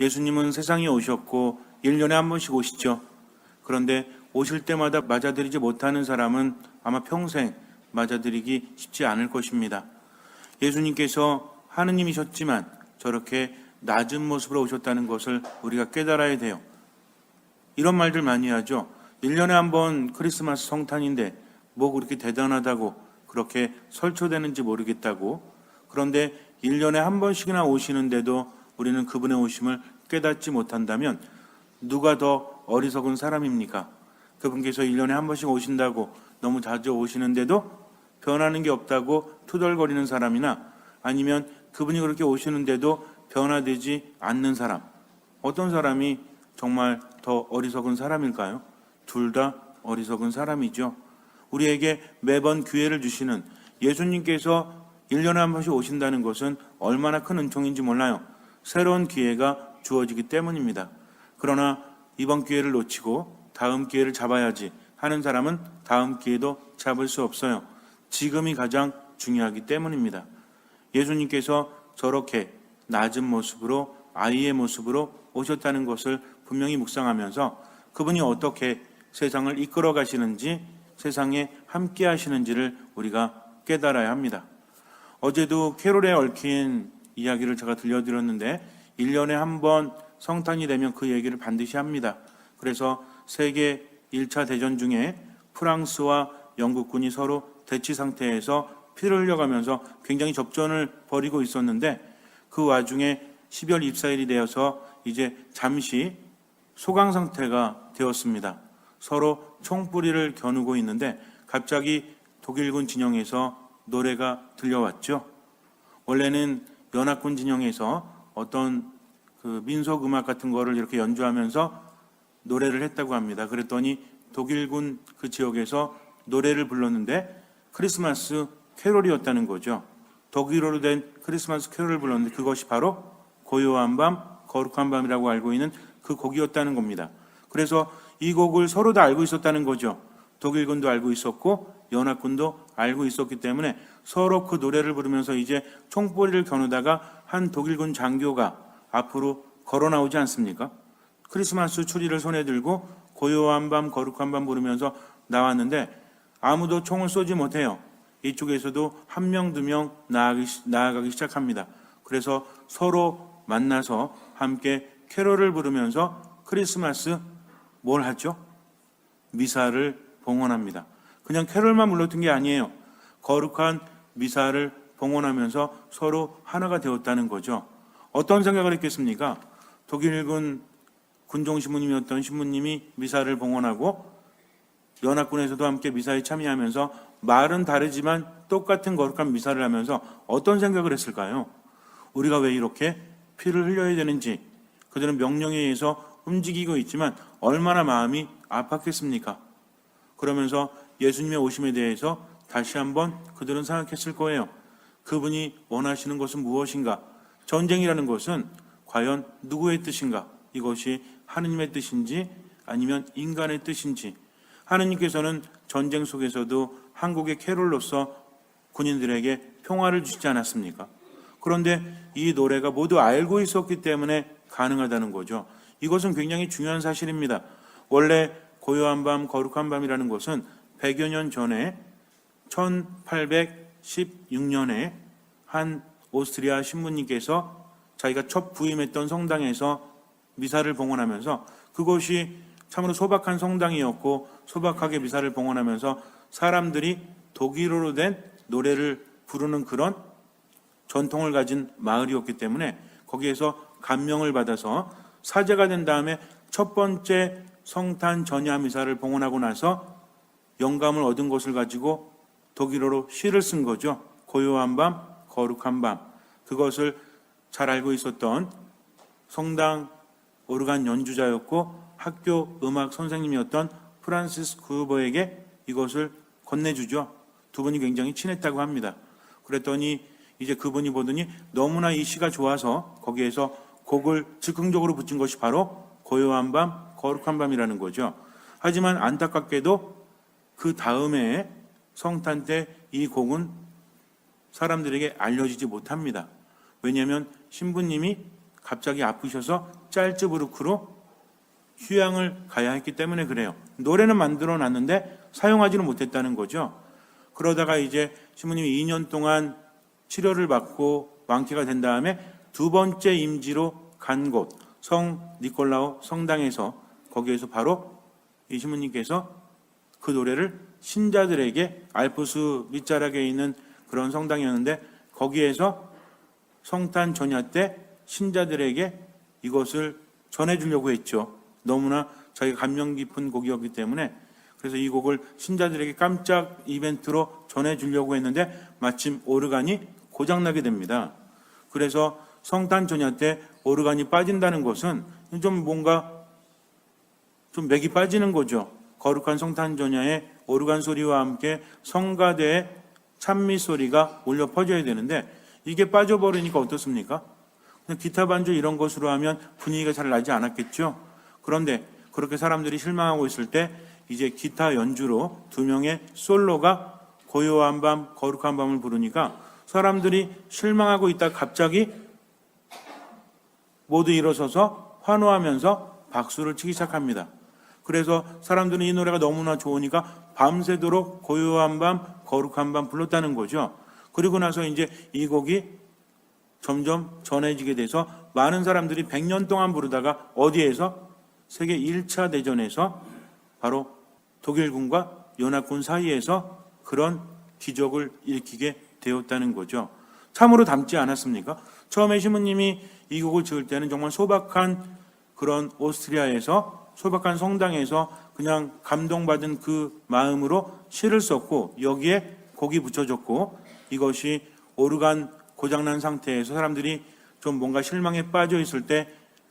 예수님은 세상에 오셨고 1년에 한 번씩 오시죠. 그런데 오실 때마다 맞아들이지 못하는 사람은 아마 평생 맞아들이기 쉽지 않을 것입니다. 예수님께서 하느님이셨지만 저렇게 낮은 모습으로 오셨다는 것을 우리가 깨달아야 돼요. 이런 말들 많이 하죠. 1년에 한 번 크리스마스 성탄인데 뭐 그렇게 대단하다고 그렇게 설초되는지 모르겠다고 그런데 1년에 한 번씩이나 오시는데도 우리는 그분의 오심을 깨닫지 못한다면 누가 더 어리석은 사람입니까? 그분께서 1년에 한 번씩 오신다고 너무 자주 오시는데도 변하는 게 없다고 투덜거리는 사람이나 아니면 그분이 그렇게 오시는데도 변화되지 않는 사람 어떤 사람이 정말 더 어리석은 사람일까요? 둘 다 어리석은 사람이죠. 우리에게 매번 기회를 주시는 예수님께서 1년에 한 번씩 오신다는 것은 얼마나 큰 은총인지 몰라요. 새로운 기회가 주어지기 때문입니다. 그러나 이번 기회를 놓치고 다음 기회를 잡아야지 하는 사람은 다음 기회도 잡을 수 없어요. 지금이 가장 중요하기 때문입니다. 예수님께서 저렇게 낮은 모습으로 아이의 모습으로 오셨다는 것을 분명히 묵상하면서 그분이 어떻게 세상을 이끌어 가시는지 세상에 함께 하시는지를 우리가 깨달아야 합니다. 어제도 캐롤에 얽힌 이야기를 제가 들려드렸는데 1년에 한 번 성탄이 되면 그 얘기를 반드시 합니다. 그래서 세계 1차 대전 중에 프랑스와 영국군이 서로 대치 상태에서 피를 흘려가면서 굉장히 접전을 벌이고 있었는데 그 와중에 12월 24일이 되어서 이제 잠시 소강 상태가 되었습니다. 서로 총뿌리를 겨누고 있는데 갑자기 독일군 진영에서 노래가 들려왔죠. 원래는 연합군 진영에서 어떤 그 민속 음악 같은 거를 이렇게 연주하면서 노래를 했다고 합니다. 그랬더니 독일군 그 지역에서 노래를 불렀는데 크리스마스 캐롤이었다는 거죠. 독일어로 된 크리스마스 캐롤을 불렀는데 그것이 바로 고요한 밤, 거룩한 밤이라고 알고 있는 그 곡이었다는 겁니다. 그래서 이 곡을 서로 다 알고 있었다는 거죠. 독일군도 알고 있었고 연합군도 알고 있었기 때문에 서로 그 노래를 부르면서 이제 총뿌리를 겨누다가 한 독일군 장교가 앞으로 걸어 나오지 않습니까? 크리스마스 추리를 손에 들고 고요한 밤 거룩한 밤 부르면서 나왔는데 아무도 총을 쏘지 못해요. 이쪽에서도 한 명 두명 나아가기, 나아가기 시작합니다. 그래서 서로 만나서 함께 캐롤을 부르면서 크리스마스 뭘 하죠? 미사를 봉헌합니다. 그냥 캐롤만 불렀던 게 아니에요. 거룩한 미사를 봉헌하면서 서로 하나가 되었다는 거죠. 어떤 생각을 했겠습니까? 독일군 군종 신부님이었던 신부님이 미사를 봉헌하고 연합군에서도 함께 미사에 참여하면서 말은 다르지만 똑같은 거룩한 미사를 하면서 어떤 생각을 했을까요? 우리가 왜 이렇게 피를 흘려야 되는지 그들은 명령에 의해서 움직이고 있지만 얼마나 마음이 아팠겠습니까? 그러면서 예수님의 오심에 대해서 다시 한번 그들은 생각했을 거예요. 그분이 원하시는 것은 무엇인가? 전쟁이라는 것은 과연 누구의 뜻인가? 이것이 하느님의 뜻인지 아니면 인간의 뜻인지 하느님께서는 전쟁 속에서도 한국의 캐롤로서 군인들에게 평화를 주시지 않았습니까? 그런데 이 노래가 모두 알고 있었기 때문에 가능하다는 거죠. 이것은 굉장히 중요한 사실입니다. 원래 고요한 밤, 거룩한 밤이라는 것은 100여 년 전에 1816년에 한 오스트리아 신부님께서 자기가 첫 부임했던 성당에서 미사를 봉헌하면서 그것이 참으로 소박한 성당이었고 소박하게 미사를 봉헌하면서 사람들이 독일어로 된 노래를 부르는 그런 전통을 가진 마을이었기 때문에 거기에서 감명을 받아서 사제가 된 다음에 첫 번째 성탄 전야 미사를 봉헌하고 나서 영감을 얻은 것을 가지고 독일어로 시를 쓴 거죠. 고요한 밤, 거룩한 밤. 그것을 잘 알고 있었던 성당 오르간 연주자였고 학교 음악 선생님이었던 프란시스 구버에게 이것을 건네주죠. 두 분이 굉장히 친했다고 합니다. 그랬더니 이제 그분이 보더니 너무나 이 시가 좋아서 거기에서 곡을 즉흥적으로 붙인 것이 바로 고요한 밤, 거룩한 밤이라는 거죠. 하지만 안타깝게도 그 다음에 성탄 때이 곡은 사람들에게 알려지지 못합니다. 왜냐하면 신부님이 갑자기 아프셔서 짤즈부르크로 휴양을 가야 했기 때문에 그래요. 노래는 만들어 놨는데 사용하지는 못했다는 거죠. 그러다가 이제 신부님이 2년 동안 치료를 받고 완쾌가 된 다음에 두 번째 임지로 간 곳, 성 니콜라오 성당에서 거기에서 바로 이 신부님께서 그 노래를 신자들에게 알프스 밑자락에 있는 그런 성당이었는데 거기에서 성탄 전야 때 신자들에게 이것을 전해주려고 했죠. 너무나 자기가 감명 깊은 곡이었기 때문에 그래서 이 곡을 신자들에게 깜짝 이벤트로 전해주려고 했는데 마침 오르간이 고장나게 됩니다. 그래서 성탄 전야 때 오르간이 빠진다는 것은 좀 뭔가 좀 맥이 빠지는 거죠. 거룩한 성탄 전야에 오르간 소리와 함께 성가대의 찬미 소리가 울려 퍼져야 되는데 이게 빠져버리니까 어떻습니까? 기타 반주 이런 것으로 하면 분위기가 잘 나지 않았겠죠. 그런데 그렇게 사람들이 실망하고 있을 때 이제 기타 연주로 두 명의 솔로가 고요한 밤, 거룩한 밤을 부르니까 사람들이 실망하고 있다 갑자기 모두 일어서서 환호하면서 박수를 치기 시작합니다. 그래서 사람들은 이 노래가 너무나 좋으니까 밤새도록 고요한 밤, 거룩한 밤 불렀다는 거죠. 그리고 나서 이제 이 곡이 점점 전해지게 돼서 많은 사람들이 100년 동안 부르다가 어디에서 세계 1차 대전에서 바로 독일군과 연합군 사이에서 그런 기적을 일으키게 되었다는 거죠. 참으로 닮지 않았습니까? 처음에 신부님이 이 곡을 지을 때는 정말 소박한 그런 오스트리아에서 소박한 성당에서 그냥 감동받은 그 마음으로 시를 썼고 여기에 곡이 붙여졌고 이것이 오르간 고장난 상태에서 사람들이 좀 뭔가 실망에 빠져 있을 때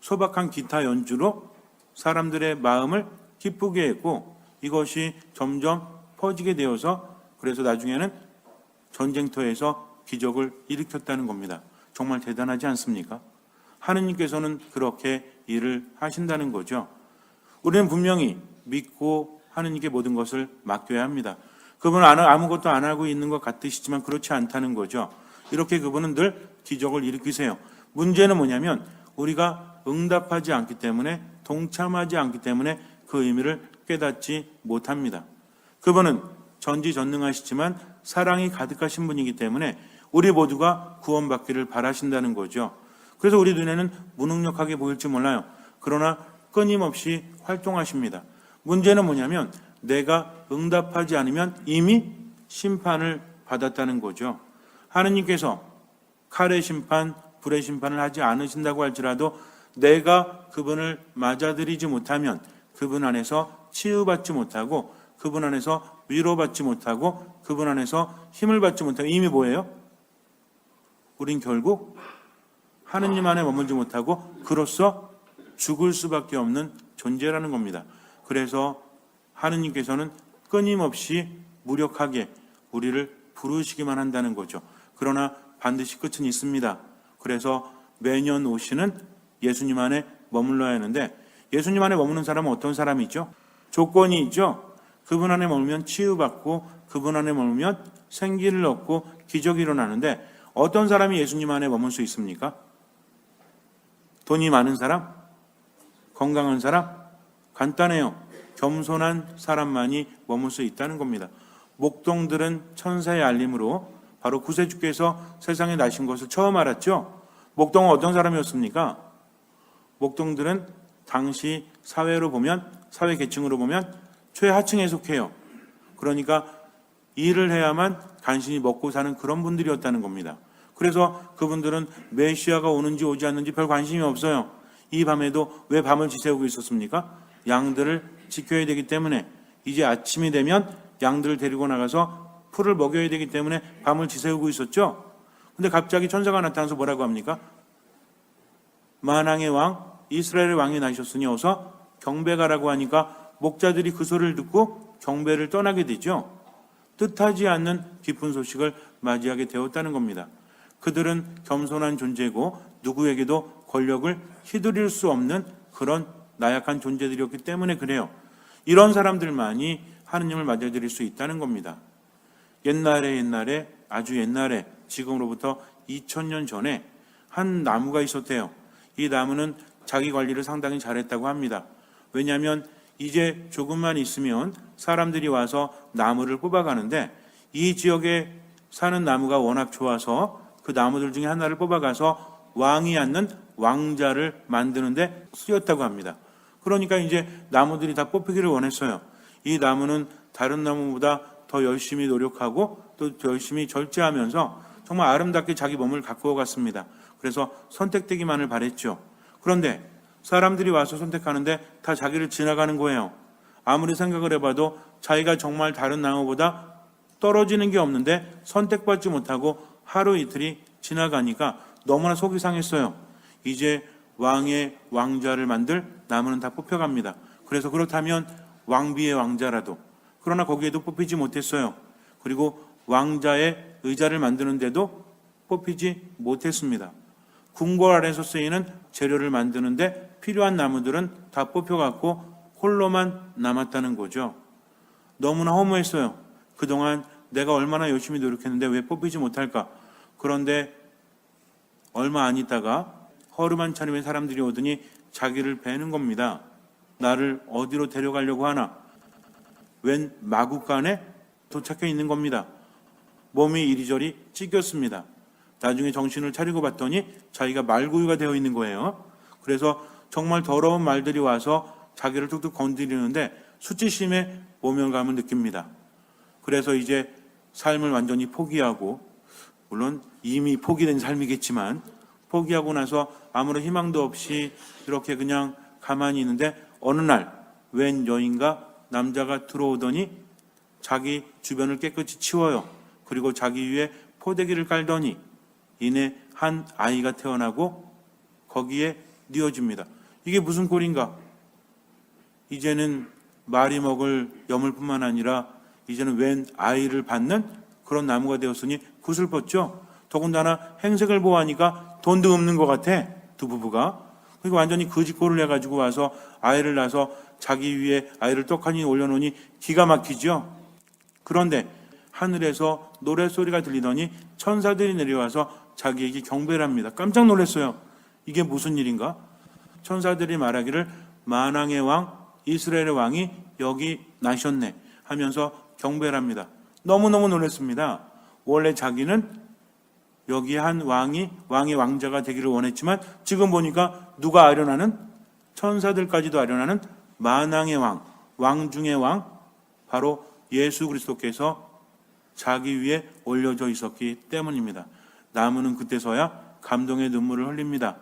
소박한 기타 연주로 사람들의 마음을 기쁘게 했고 이것이 점점 퍼지게 되어서 그래서 나중에는 전쟁터에서 기적을 일으켰다는 겁니다. 정말 대단하지 않습니까? 하느님께서는 그렇게 일을 하신다는 거죠. 우리는 분명히 믿고 하느님께 모든 것을 맡겨야 합니다. 그분은 아무것도 안 하고 있는 것 같으시지만 그렇지 않다는 거죠. 이렇게 그분은 늘 기적을 일으키세요. 문제는 뭐냐면 우리가 응답하지 않기 때문에 동참하지 않기 때문에 그 의미를 깨닫지 못합니다. 그분은 전지전능하시지만 사랑이 가득하신 분이기 때문에 우리 모두가 구원받기를 바라신다는 거죠. 그래서 우리 눈에는 무능력하게 보일지 몰라요. 그러나 끊임없이 활동하십니다. 문제는 뭐냐면 내가 응답하지 않으면 이미 심판을 받았다는 거죠. 하느님께서 칼의 심판, 불의 심판을 하지 않으신다고 할지라도 내가 그분을 맞아들이지 못하면 그분 안에서 치유받지 못하고 그분 안에서 위로받지 못하고 그분 안에서 힘을 받지 못하고 이미 뭐예요? 우린 결국 하느님 안에 머물지 못하고 그로써 죽을 수밖에 없는 존재라는 겁니다. 그래서 하느님께서는 끊임없이 무력하게 우리를 부르시기만 한다는 거죠. 그러나 반드시 끝은 있습니다. 그래서 매년 오시는 예수님 안에 머물러야 하는데 예수님 안에 머무는 사람은 어떤 사람이죠? 조건이 있죠. 그분 안에 머물면 치유받고 그분 안에 머물면 생기를 얻고 기적이 일어나는데 어떤 사람이 예수님 안에 머물 수 있습니까? 돈이 많은 사람? 건강한 사람? 간단해요. 겸손한 사람만이 머물 수 있다는 겁니다. 목동들은 천사의 알림으로 바로 구세주께서 세상에 나신 것을 처음 알았죠. 목동은 어떤 사람이었습니까? 목동들은 당시 사회로 보면 사회 계층으로 보면 최하층에 속해요. 그러니까 일을 해야만 간신히 먹고 사는 그런 분들이었다는 겁니다. 그래서 그분들은 메시아가 오는지 오지 않는지 별 관심이 없어요. 이 밤에도 왜 밤을 지새우고 있었습니까? 양들을 지켜야 되기 때문에 이제 아침이 되면 양들을 데리고 나가서 풀을 먹여야 되기 때문에 밤을 지새우고 있었죠. 근데 갑자기 천사가 나타나서 뭐라고 합니까? 만왕의 왕 이스라엘의 왕이 나셨으니 어서 경배가라고 하니까 목자들이 그 소리를 듣고 경배를 떠나게 되죠. 뜻하지 않는 기쁜 소식을 맞이하게 되었다는 겁니다. 그들은 겸손한 존재고 누구에게도 권력을 휘두를 수 없는 그런 나약한 존재들이었기 때문에 그래요. 이런 사람들만이 하느님을 맞아들일 수 있다는 겁니다. 옛날에 옛날에 아주 옛날에 지금으로부터 2000년 전에 한 나무가 있었대요. 이 나무는 자기 관리를 상당히 잘했다고 합니다. 왜냐하면 이제 조금만 있으면 사람들이 와서 나무를 뽑아가는데 이 지역에 사는 나무가 워낙 좋아서 그 나무들 중에 하나를 뽑아가서 왕이 앉는 왕자를 만드는데 쓰였다고 합니다. 그러니까 이제 나무들이 다 뽑히기를 원했어요. 이 나무는 다른 나무보다 더 열심히 노력하고 또 열심히 절제하면서 정말 아름답게 자기 몸을 가꾸어 갔습니다. 그래서 선택되기만을 바랬죠. 그런데 사람들이 와서 선택하는데 다 자기를 지나가는 거예요. 아무리 생각을 해봐도 자기가 정말 다른 나무보다 떨어지는 게 없는데 선택받지 못하고 하루 이틀이 지나가니까 너무나 속이 상했어요. 이제 왕의 왕자를 만들 나무는 다 뽑혀갑니다. 그래서 그렇다면 왕비의 왕자라도 그러나 거기에도 뽑히지 못했어요. 그리고 왕자의 의자를 만드는데도 뽑히지 못했습니다. 궁궐 안에서 쓰이는 재료를 만드는데 필요한 나무들은 다 뽑혀갖고 홀로만 남았다는 거죠. 너무나 허무했어요. 그동안 내가 얼마나 열심히 노력했는데 왜 뽑히지 못할까? 그런데 얼마 안 있다가 허름한 차림의 사람들이 오더니 자기를 베는 겁니다. 나를 어디로 데려가려고 하나? 웬 마구간에 도착해 있는 겁니다. 몸이 이리저리 찢겼습니다. 나중에 정신을 차리고 봤더니 자기가 말구유가 되어 있는 거예요. 그래서 정말 더러운 말들이 와서 자기를 툭툭 건드리는데 수치심에 모멸감을 느낍니다. 그래서 이제 삶을 완전히 포기하고 물론 이미 포기된 삶이겠지만 포기하고 나서 아무런 희망도 없이 이렇게 그냥 가만히 있는데 어느 날 웬 여인과 남자가 들어오더니 자기 주변을 깨끗이 치워요. 그리고 자기 위에 포대기를 깔더니 이내 한 아이가 태어나고 거기에 뉘어집니다. 이게 무슨 꼴인가? 이제는 말이 먹을 여물뿐만 아니라 이제는 웬 아이를 받는 그런 나무가 되었으니 구슬펐죠. 더군다나 행색을 보아하니까 돈도 없는 것 같아 두 부부가. 그리고 완전히 거짓골을 해가지고 와서 아이를 낳아서 자기 위에 아이를 떡하니 올려놓으니 기가 막히죠. 그런데 하늘에서 노래소리가 들리더니 천사들이 내려와서 자기에게 경배를 합니다. 깜짝 놀랐어요. 이게 무슨 일인가? 천사들이 말하기를 만왕의 왕, 이스라엘의 왕이 여기 나셨네 하면서 경배를 합니다. 너무너무 놀랐습니다. 원래 자기는 여기 한 왕이 왕의 왕자가 되기를 원했지만 지금 보니까 누가 아련하는 천사들까지도 아련하는 만왕의 왕, 왕 중의 왕, 바로 예수 그리스도께서 자기 위에 올려져 있었기 때문입니다. 나무는 그때서야 감동의 눈물을 흘립니다.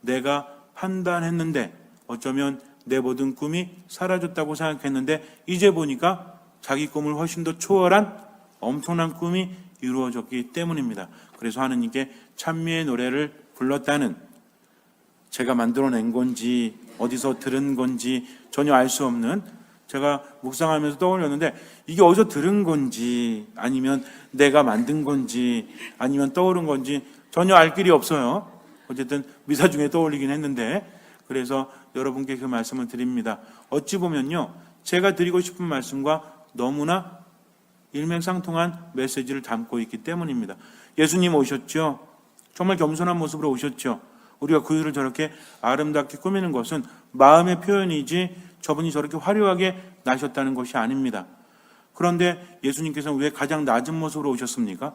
내가 판단했는데 어쩌면 내 모든 꿈이 사라졌다고 생각했는데 이제 보니까 자기 꿈을 훨씬 더 초월한 엄청난 꿈이 이루어졌기 때문입니다. 그래서 하느님께 찬미의 노래를 불렀다는 제가 만들어낸 건지 어디서 들은 건지 전혀 알 수 없는 제가 묵상하면서 떠올렸는데 이게 어디서 들은 건지 아니면 내가 만든 건지 아니면 떠오른 건지 전혀 알 길이 없어요. 어쨌든 미사 중에 떠올리긴 했는데 그래서 여러분께 그 말씀을 드립니다. 어찌 보면요. 제가 드리고 싶은 말씀과 너무나 일맥상통한 메시지를 담고 있기 때문입니다. 예수님 오셨죠? 정말 겸손한 모습으로 오셨죠? 우리가 구유를 저렇게 아름답게 꾸미는 것은 마음의 표현이지 저분이 저렇게 화려하게 나셨다는 것이 아닙니다. 그런데 예수님께서는 왜 가장 낮은 모습으로 오셨습니까?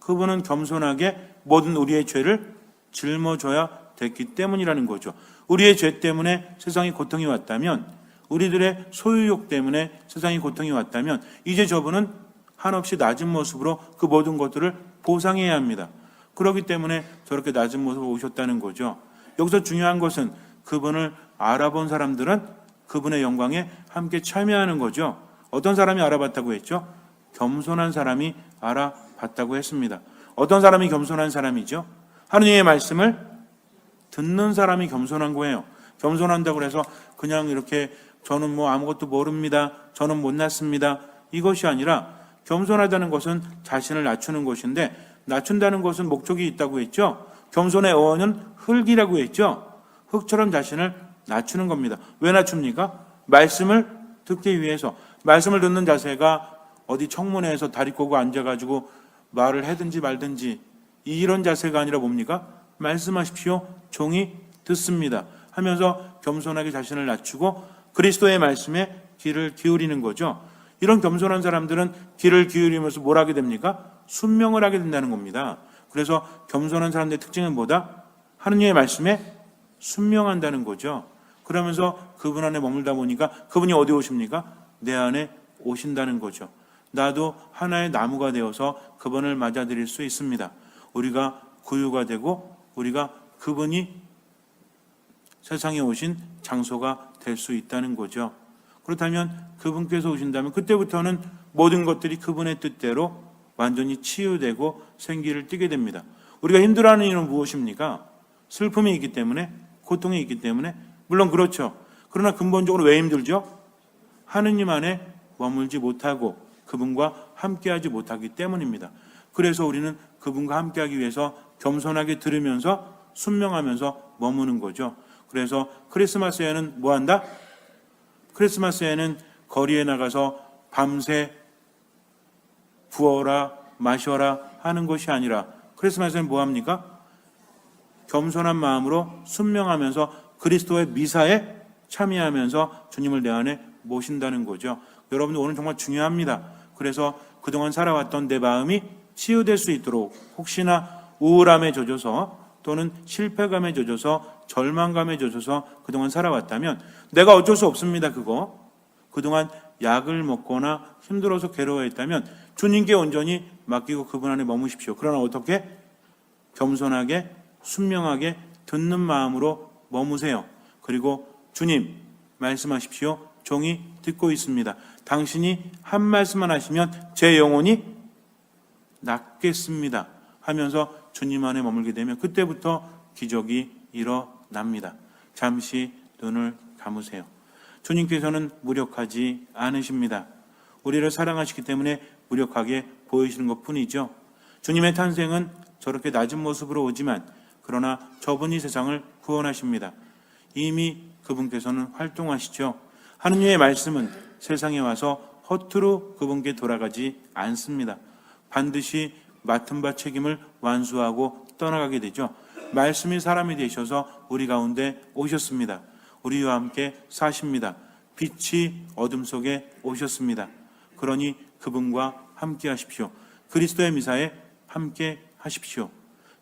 그분은 겸손하게 모든 우리의 죄를 짊어져야 됐기 때문이라는 거죠. 우리의 죄 때문에 세상에 고통이 왔다면, 우리들의 소유욕 때문에 세상에 고통이 왔다면, 이제 저분은 한없이 낮은 모습으로 그 모든 것들을 보상해야 합니다. 그렇기 때문에 저렇게 낮은 모습으로 오셨다는 거죠. 여기서 중요한 것은 그분을 알아본 사람들은 그분의 영광에 함께 참여하는 거죠. 어떤 사람이 알아봤다고 했죠? 겸손한 사람이 알아봤다고 했습니다. 어떤 사람이 겸손한 사람이죠? 하느님의 말씀을 듣는 사람이 겸손한 거예요. 겸손한다고 해서 그냥 이렇게 저는 뭐 아무것도 모릅니다. 저는 못났습니다. 이것이 아니라 겸손하다는 것은 자신을 낮추는 것인데 낮춘다는 것은 목적이 있다고 했죠. 겸손의 어원은 흙이라고 했죠. 흙처럼 자신을 낮추는 겁니다. 왜 낮춥니까? 말씀을 듣기 위해서. 말씀을 듣는 자세가 어디 청문회에서 다리 꼬고 앉아가지고 말을 해든지 말든지 이런 자세가 아니라 뭡니까? 말씀하십시오. 종이 듣습니다. 하면서 겸손하게 자신을 낮추고 그리스도의 말씀에 귀를 기울이는 거죠. 이런 겸손한 사람들은 귀를 기울이면서 뭘 하게 됩니까? 순명을 하게 된다는 겁니다. 그래서 겸손한 사람들의 특징은 뭐다? 하느님의 말씀에 순명한다는 거죠. 그러면서 그분 안에 머물다 보니까 그분이 어디 오십니까? 내 안에 오신다는 거죠. 나도 하나의 나무가 되어서 그분을 맞아들일 수 있습니다. 우리가 구유가 되고 우리가 그분이 세상에 오신 장소가 될 수 있다는 거죠. 그렇다면 그분께서 오신다면 그때부터는 모든 것들이 그분의 뜻대로 완전히 치유되고 생기를 띠게 됩니다. 우리가 힘들어하는 이유는 무엇입니까? 슬픔이 있기 때문에 고통이 있기 때문에 물론 그렇죠. 그러나 근본적으로 왜 힘들죠? 하느님 안에 머물지 못하고 그분과 함께하지 못하기 때문입니다. 그래서 우리는 그분과 함께하기 위해서 겸손하게 들으면서 순명하면서 머무는 거죠. 그래서 크리스마스에는 뭐 한다? 크리스마스에는 거리에 나가서 밤새 부어라 마셔라 하는 것이 아니라 크리스마스에는 뭐 합니까? 겸손한 마음으로 순명하면서 그리스도의 미사에 참여하면서 주님을 내 안에 모신다는 거죠. 여러분 오늘 정말 중요합니다. 그래서 그동안 살아왔던 내 마음이 치유될 수 있도록 혹시나 우울함에 젖어서 또는 실패감에 젖어서 절망감에 젖어서 그동안 살아왔다면 내가 어쩔 수 없습니다. 그거 그동안 약을 먹거나 힘들어서 괴로워했다면 주님께 온전히 맡기고 그분 안에 머무십시오. 그러나 어떻게 겸손하게 순명하게 듣는 마음으로 머무세요. 그리고 주님 말씀하십시오. 종이 듣고 있습니다. 당신이 한 말씀만 하시면 제 영혼이 낫겠습니다. 하면서 주님 안에 머물게 되면 그때부터 기적이 일어납니다. 잠시 눈을 감으세요. 주님께서는 무력하지 않으십니다. 우리를 사랑하시기 때문에 무력하게 보이시는 것 뿐이죠. 주님의 탄생은 저렇게 낮은 모습으로 오지만 그러나 저분이 세상을 구원하십니다. 이미 그분께서는 활동하시죠. 하느님의 말씀은 세상에 와서 허투루 그분께 돌아가지 않습니다. 반드시 맡은 바 책임을 완수하고 떠나가게 되죠. 말씀이 사람이 되셔서 우리 가운데 오셨습니다. 우리와 함께 사십니다. 빛이 어둠 속에 오셨습니다. 그러니 그분과 함께 하십시오. 그리스도의 미사에 함께 하십시오.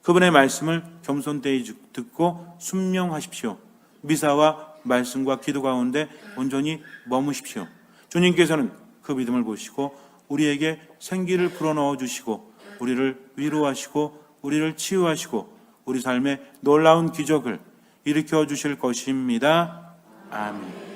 그분의 말씀을 겸손되이 듣고 순명하십시오. 미사와 말씀과 기도 가운데 온전히 머무십시오. 주님께서는 그 믿음을 보시고 우리에게 생기를 불어넣어 주시고 우리를 위로하시고 우리를 치유하시고 우리 삶에 놀라운 기적을 일으켜 주실 것입니다. 아멘.